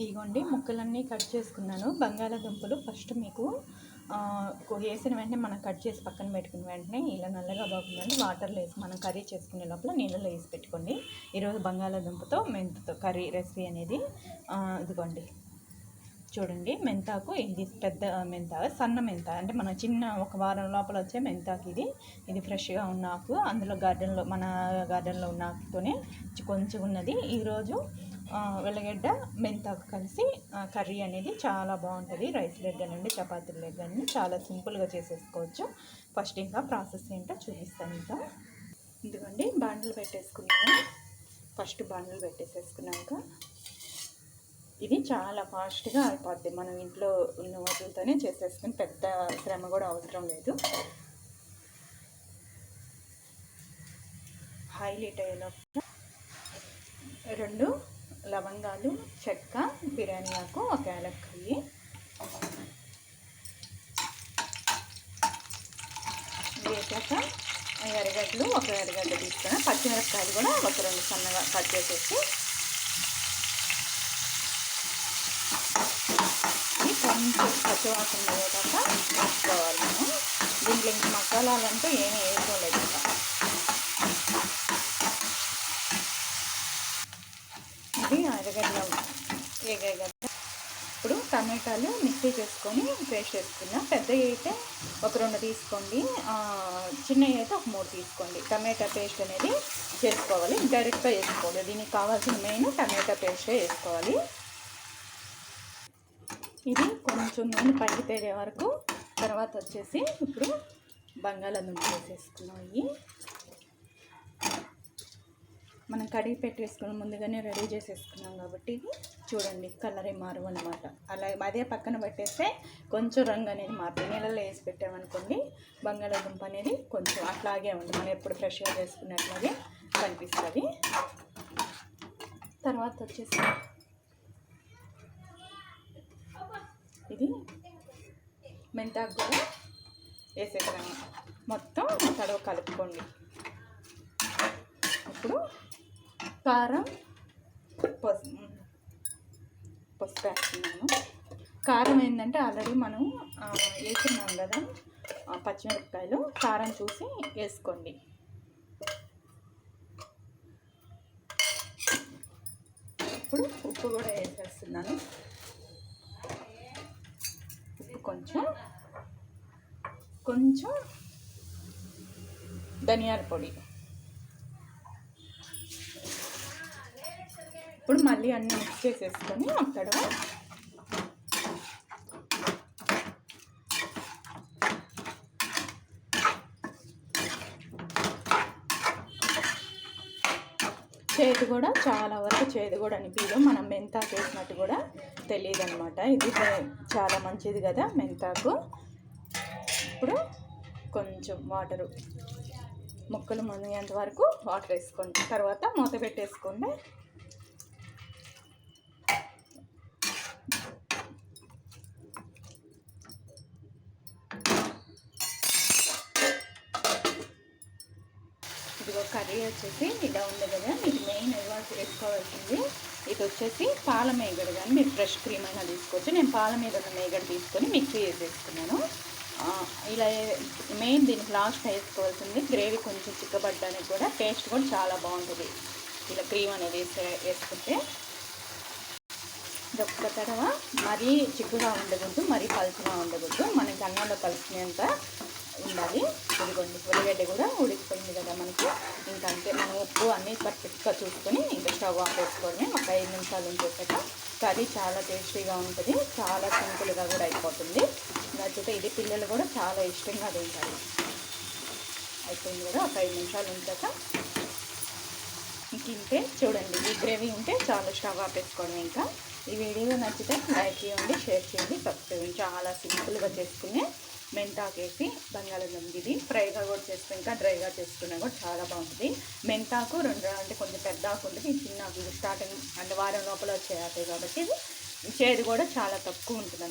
ఇదిగోండి ముక్కలన్నీ కట్ చేసుకున్నాను. బంగాళాదుంపలు ఫస్ట్ మీకు వేసిన వెంటనే మనం కట్ చేసి పక్కన పెట్టుకున్న వెంటనే ఇలా నల్లగా బాగుందండి. వాటర్లో వేసి మనం కర్రీ చేసుకునే లోపల నీళ్ళలో వేసి పెట్టుకోండి. ఈరోజు బంగాళాదుంపతో మెంతుతో కర్రీ రెసిపీ అనేది ఇదిగోండి. చూడండి మెంతాకు ఇది పెద్ద మెంత సన్న మెంత. అంటే మన చిన్న ఒక వారం లోపల వచ్చే మెంతాకు ఇది. ఇది ఫ్రెష్గా ఉన్న ఆకు. అందులో గార్డెన్లో మన గార్డెన్లో ఉన్న ఆకుతోనే కొంచెం ఉన్నది. ఈరోజు వెల్లగడ్డ మెంతాకు కలిసి కర్రీ అనేది చాలా బాగుంటుంది. రైస్ లెగ్ కానివ్వండి చపాతీలు లెగ్ చాలా సింపుల్గా చేసేసుకోవచ్చు. ఫస్ట్ ఇంకా ప్రాసెస్ ఏంటో చూపిస్తాను ఇంకా. ఇదిగోండి బాండలు పెట్టేసుకున్నాము ఫస్ట్ బాండలు పెట్టేసేసుకున్నాక ఇది చాలా ఫాస్ట్గా అయిపోద్ది. మనం ఇంట్లో ఉన్న వాటితోనే చేసేసుకుని పెద్ద శ్రమ కూడా అవసరం లేదు. హైలైట్ అయిన రెండు లవంగాలు చెక్క బిర్యానీ ఆకు ఒక యాలక్కాయి. వేసాక ఎరగడ్డలు ఒక ఎరగడ్డ తీసుకొని పచ్చిమిరపకాయలు కూడా ఒక రెండు సన్నగా కట్ చేసేసి కొంచెం పచ్చివాసన పోయేదాకా వేసుకోవాలి మనం. దీంట్లో ఇంక మసాలాలంటూ ఏమీ వేసుకోలేదు ఇంకా ఇది ఎర్రగడ్డ ఎర్రగడ్డ ఇప్పుడు టమాటాలు మిక్సీ చేసుకొని పేస్ట్ చేసుకున్నాం. పెద్దవి అయితే ఒక రెండు తీసుకోండి. చిన్నవి అయితే ఒక మూడు తీసుకోండి. టమాటా పేస్ట్ అనేది చేసుకోవాలి. డైరెక్ట్గా వేసుకోవాలి దీనికి కావాల్సిన మెయిన్ టమాటా పేస్టే వేసుకోవాలి ఇది కొంచెం నూనె పైకి వరకు తర్వాత వచ్చేసి ఇప్పుడు బంగాళాదుంప వేసేసుకున్నాయి. మనం కడిగి పెట్టేసుకుని ముందుగానే రెడీ చేసేసుకున్నాం కాబట్టి ఇది చూడండి కలర్ ఏం మారు అనమాట అలా అదే పక్కన పెట్టేస్తే కొంచెం రంగు అనేది మారుతుంది. నీళ్ళలో వేసి పెట్టామనుకోండి బంగాళాదుంప అనేది కొంచెం అట్లాగే ఉంది మనం ఎప్పుడు ఫ్రెష్గా చేసుకున్నట్లాగే కనిపిస్తుంది. తర్వాత వచ్చేసి ఇది మెంతాకు కూడా వేసేసాము మొత్తం తడవ కలుపుకోండి. ఇప్పుడు కారం పసుపు పసుపు వేస్తున్నాను. కారం ఏంటంటే ఆల్రెడీ మనం వేసుకున్నాం కదా పచ్చిమిరపకాయలు. కారం చూసి వేసుకోండి. ఇప్పుడు ఉప్పు కూడా వేసేస్తున్నాను. ఉప్పు కొంచెం కొంచెం ధనియాల పొడి. ఇప్పుడు మళ్ళీ అన్నీ మిక్స్ చేసేసుకొని అక్కడ చేదు కూడా చాలా వరకు చేదు కూడా అనిపించదు మనం మెంతాకు వేసినట్టు కూడా తెలియదు అనమాట ఇది చాలా మంచిది కదా మెంతాకు. ఇప్పుడు కొంచెం వాటరు. ముక్కలు మునిగేంత వరకు వాటర్ వేసుకోండి. తర్వాత మూత పెట్టేసుకోండి. ఇదిగో కర్రీ వచ్చేసి ఇలా ఉంది కదా మీకు మెయిన్ ఇవ్వాల్సి వేసుకోవాల్సింది. ఇది వచ్చేసి పాల మేగడ కానీ మీరు ఫ్రెష్ క్రీమ్ అయినా తీసుకోవచ్చు. నేను పాల మీద ఉన్న మేగడ తీసుకొని మిక్సీ వేసేసుకున్నాను ఇలా మెయిన్ దీనికి లాస్ట్ వేసుకోవాల్సింది గ్రేవీ కొంచెం చిక్కబడ్డానికి కూడా టేస్ట్ కూడా చాలా బాగుంటుంది. ఇలా క్రీమ్ అనేది వేసే వేసుకుంటే. ఇదొక్క తడవ మరీ చిక్కుగా ఉండకూడదు మరీ పలుచగా ఉండకూడదు. మనకి అన్నంలో కలిసినంత ఉండాలి. ఇదిగోండి ఉల్లిగడ్డ కూడా ఉడికిపోయింది కదా మనకి. ఇంకా అంతే మనం ఉప్పు అన్నీ పర్ఫెక్ట్గా చూసుకొని ఇంకా స్టవ్ ఆఫ్ వేసుకోవడమే ఒక ఐదు నిమిషాలు ఉంచేసాక కర్రీ చాలా టేస్టీగా ఉంటుంది. చాలా సింపుల్గా కూడా అయిపోతుంది. నచ్చితే ఇది పిల్లలు కూడా చాలా ఇష్టంగా తింటారు. అయిపోయింది కదా ఒక ఐదు నిమిషాలు ఉంచాక ఇంక ఇంతే చూడండి ఈ గ్రేవీ ఉంటే చాలా స్టవ్ ఆపేసుకోవడం ఇంకా. ఈ వీడియో నచ్చితే లైక్ చేయండి షేర్ చేయండి సబ్స్క్రైబ్ చాలా సింపుల్గా చేసుకునే మెంతాకు వేసి ఇది ఫ్రైగా కూడా చేసుకుని ఇంకా డ్రైగా చేసుకున్నా కూడా చాలా బాగుంటుంది. మెంతాకు రెండు అంటే కొంచెం పెద్ద ఆకు ఉంటుంది చిన్న ఆకు స్టార్టింగ్ అంటే వారం లోపల వచ్చే ఆకు కాబట్టి ఇది. చేదు కూడా చాలా తక్కువ ఉంటుంది